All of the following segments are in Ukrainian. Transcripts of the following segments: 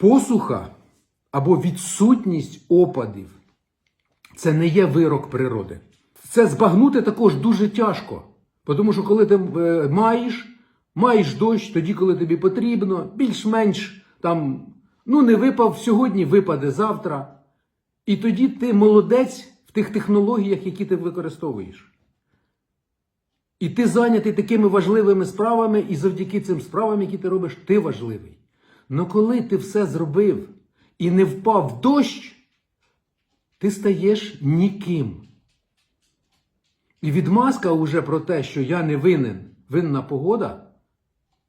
Посуха або відсутність опадів це не є вирок природи. Це збагнути також дуже тяжко. Тому що коли ти е, маєш, маєш дощ, тоді, коли тобі потрібно, більш-менш там, ну не випав сьогодні, випаде завтра. І тоді ти молодець в тих технологіях, які ти використовуєш. І ти зайнятий такими важливими справами, і завдяки цим справам, які ти робиш, ти важливий. Но коли ти все зробив і не впав дощ, ти стаєш ніким. І відмазка уже про те, що я не винен, винна погода,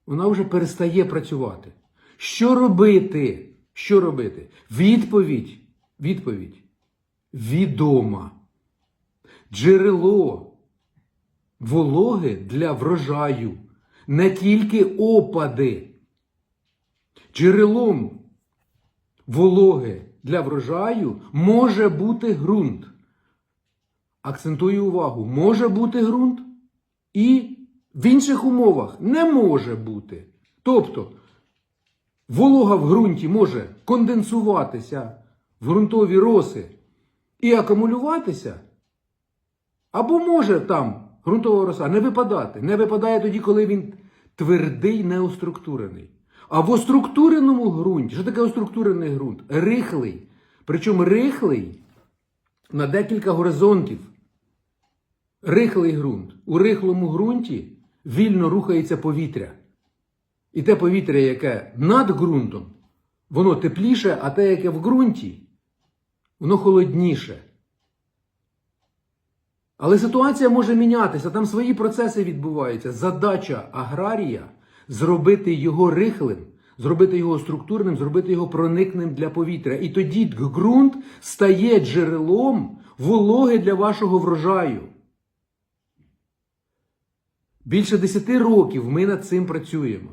вона вже перестає працювати. Що робити? Що робити? Відповідь, відповідь відома. Джерело вологи для врожаю, не тільки опади. Джерелом вологи для врожаю може бути ґрунт. Акцентую увагу, може бути ґрунт і в інших умовах не може бути. Тобто, волога в ґрунті може конденсуватися в ґрунтові роси і акумулюватися, або може там ґрунтова роса не випадати. Не випадає тоді, коли він твердий, неоструктурений. А в оструктуреному ґрунті, що таке оструктурений ґрунт? Рихлий. Причому рихлий на декілька горизонтів. Рихлий ґрунт. У рихлому ґрунті вільно рухається повітря. І те повітря, яке над ґрунтом, воно тепліше, а те, яке в ґрунті, воно холодніше. Але ситуація може мінятися, там свої процеси відбуваються. Задача аграрія зробити його рихлим, зробити його структурним, зробити його проникним для повітря. І тоді ґрунт стає джерелом вологи для вашого врожаю. Більше 10 років ми над цим працюємо.